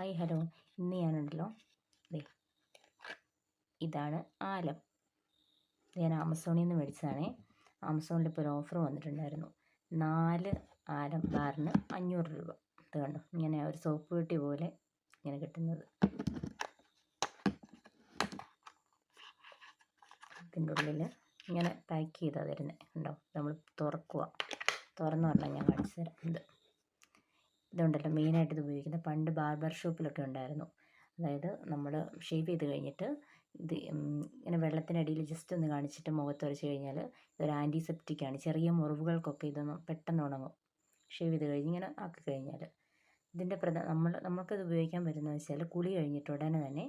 Hi hello ഇന്ന് ഞാനുണ്ടല്ലോ. ദേ ഇതാണ് ആലം. ഞാൻ ആമസോണിൽ നിന്ന് മേടിച്ചതാണേ. ആമസോണിൽ ഇപ്പോൾ ഒരു ഓഫർ വന്നിട്ടുണ്ടായിരുന്നു. നാല് ആലം ബാറിന് അഞ്ഞൂറ് രൂപ. ഇത് കണ്ടോ? ഇങ്ങനെ ഒരു സോപ്പ് പെട്ടി പോലെ ഇങ്ങനെ കിട്ടുന്നത്. ഇതിന്റെ ഉള്ളിൽ ഇങ്ങനെ പാക്ക് ചെയ്താൽ തരുന്നത് ഉണ്ടോ നമ്മൾ തുറക്കുക തുറന്ന് പറഞ്ഞാൽ ഞാൻ കാണിച്ചു തരാം. ഇത്. ഇതുണ്ടല്ലോ മെയിനായിട്ട് ഇത് ഉപയോഗിക്കുന്നത് പണ്ട് ബാർബർ ഷോപ്പിലൊക്കെ ഉണ്ടായിരുന്നു. അതായത് നമ്മൾ ഷേവ് ചെയ്ത് കഴിഞ്ഞിട്ട് ഇത് ഇങ്ങനെ വെള്ളത്തിനടിയിൽ ജസ്റ്റ് ഒന്ന് കാണിച്ചിട്ട് മുഖത്ത് വരച്ച് കഴിഞ്ഞാൽ ഇതൊരു ആന്റിസെപ്റ്റിക് ആണ്. ചെറിയ മുറിവുകൾക്കൊക്കെ ഇതൊന്ന് പെട്ടെന്ന് ഉണങ്ങും. ഷേവ് ചെയ്ത് കഴിഞ്ഞ് ഇങ്ങനെ ആക്കി കഴിഞ്ഞാൽ ഇതിന്റെ പ്രധാന നമ്മൾ നമുക്കത് ഉപയോഗിക്കാൻ പറ്റുന്നത് വെച്ചാൽ കുളി കഴിഞ്ഞിട്ട് ഉടനെ തന്നെ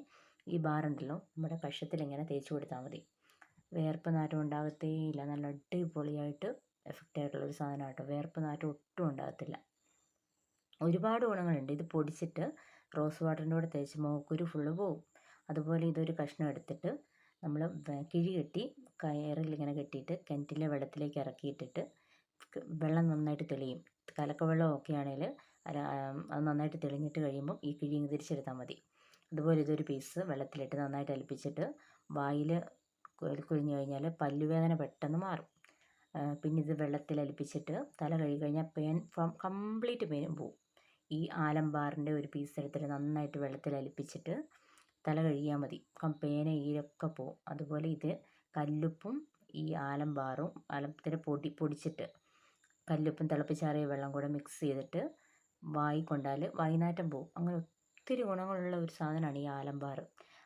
ഈ ബാറുണ്ടല്ലോ നമ്മുടെ കഷത്തിൽ ഇങ്ങനെ തേച്ച് കൊടുത്താൽ മതി. വേർപ്പ് നാറ്റം ഉണ്ടാകത്തേയില്ല നല്ല അടിപൊളിയായിട്ട് എഫക്റ്റ് ആയിട്ടുള്ള ഒരു സാധനമാണ് കേട്ടോ വേർപ്പ് നാറ്റം ഒട്ടും ഉണ്ടാകത്തില്ല ഒരുപാട് ഗുണങ്ങളുണ്ട്. ഇത് പൊടിച്ചിട്ട് റോസ് വാട്ടറിന്റെ കൂടെ തേച്ച് മുഖക്കുരു ഫുള്ള് പോവും. അതുപോലെ ഇതൊരു കഷ്ണം എടുത്തിട്ട് നമ്മൾ കിഴി കെട്ടി കയറിൽ ഇങ്ങനെ കെട്ടിയിട്ട് കിണറ്റിലെ വെള്ളത്തിലേക്ക് ഇറക്കിയിട്ടിട്ട് വെള്ളം നന്നായിട്ട് തെളിയും. കലക്ക വെള്ളമൊക്കെ ആണെങ്കിൽ അത് നന്നായിട്ട് തെളിഞ്ഞിട്ട് കഴിയുമ്പം ഈ കിഴി തിരിച്ചെടുത്താൽ മതി. അതുപോലെ ഇതൊരു പീസ് വെള്ളത്തിലിട്ട് നന്നായിട്ട് അലിപ്പിച്ചിട്ട് വായിൽ കുഴിഞ്ഞു കഴിഞ്ഞാൽ പല്ലുവേദന പെട്ടെന്ന് മാറും. പിന്നെ ഇത് വെള്ളത്തിൽ അലിപ്പിച്ചിട്ട് തല കഴുകി കഴിഞ്ഞാൽ പെയിൻ കംപ്ലീറ്റ് പെയിനും പോവും. ഈ ആലംബാറിന്റെ ഒരു പീസ് എടുത്തിട്ട് നന്നായിട്ട് വെള്ളത്തിൽ അലിപ്പിച്ചിട്ട് തല കഴുകിയാൽ മതി. പേന ഈരൊക്കെ പോവും. അതുപോലെ ഇത് കല്ലുപ്പും ഈ ആലംബാറും ആലത്തിന് പൊടി പൊടിച്ചിട്ട് കല്ലുപ്പും തിളപ്പിച്ചാറിയ വെള്ളം കൂടെ മിക്സ് ചെയ്തിട്ട് വായി കൊണ്ടാൽ വൈനാറ്റം പോവും. അങ്ങനെ ഒത്തിരി ഗുണങ്ങളുള്ള ഒരു സാധനമാണ് ഈ ആലംബാർ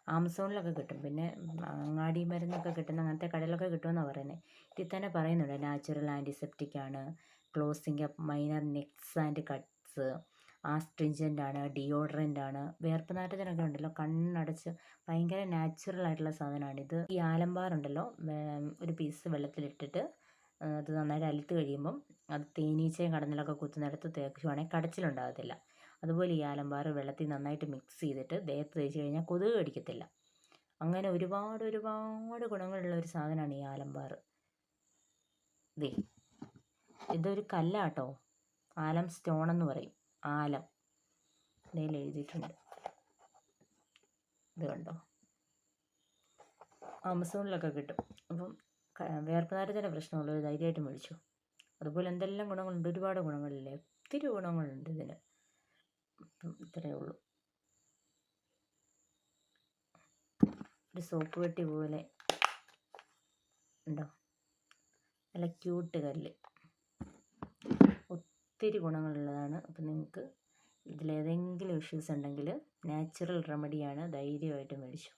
ആമസോണിലൊക്കെ കിട്ടും. പിന്നെ അങ്ങാടി മരുന്നൊക്കെ കിട്ടുന്ന അങ്ങനത്തെ കടയിലൊക്കെ കിട്ടുമെന്നാണ് പറയുന്നത് ഇതിൽ തന്നെ പറയുന്നുണ്ട്. നാച്ചുറൽ ആന്റിസെപ്റ്റിക് ആണ്. Closing up minor nicks and cuts astringent ആണ് ഡിയോഡറന്റ് ആണ് വേർപ്പ് നാറ്റത്തിനൊക്കെ ഉണ്ടല്ലോ കണ്ണടച്ച് ഭയങ്കര നാച്ചുറൽ ആയിട്ടുള്ള സാധനമാണ് ഇത്. ഈ ആലംബാർ ഉണ്ടല്ലോ ഒരു പീസ് വെള്ളത്തിലിട്ടിട്ട് അത് നന്നായിട്ട് അലുത്ത് കഴിയുമ്പം അത് തേനീച്ചയും കടന്നിലൊക്കെ കുത്തുന്നിടത്ത് തേക്കുവാണെങ്കിൽ കടച്ചിലുണ്ടാകത്തില്ല. അതുപോലെ ഈ ആലംബാർ വെള്ളത്തിൽ നന്നായിട്ട് മിക്സ് ചെയ്തിട്ട് ദേഹത്ത് തേച്ച് കഴിഞ്ഞാൽ കൊതുക് കടിക്കത്തില്ല. അങ്ങനെ ഒരുപാട് ഒരുപാട് ഗുണങ്ങളുള്ള ഒരു സാധനമാണ് ഈ ആലംബാർ ദേ ഇതൊരു കല്ലാട്ടോ ആലം സ്റ്റോൺ എന്ന് പറയും. ആലം ഇതിൽ എഴുതിയിട്ടുണ്ട്. ഇത് കണ്ടോ? ആമസോണിലൊക്കെ കിട്ടും. അപ്പം വേർപ്പ് നാരത്തിന്റെ പ്രശ്നമുള്ളവർ ധൈര്യമായിട്ട് മേടിച്ചു. അതുപോലെ എന്തെല്ലാം ഗുണങ്ങളുണ്ട്? ഒരുപാട് ഗുണങ്ങളില്ലേ? ഒത്തിരി ഗുണങ്ങളുണ്ട് ഇതിന്. ഇത്രയേ ഉള്ളൂ. ഒരു സോപ്പ് വെട്ടി പോലെ ഉണ്ടോ? നല്ല ക്യൂട്ട് കല്ല്. ഒത്തിരി ഗുണങ്ങളുള്ളതാണ്. അപ്പോൾ നിങ്ങൾക്ക് ഇതിലേതെങ്കിലും ഇഷ്യൂസ് ഉണ്ടെങ്കിൽ നാച്ചുറൽ റെമഡിയാണ് ധൈര്യമായിട്ട് മേടിച്ചു.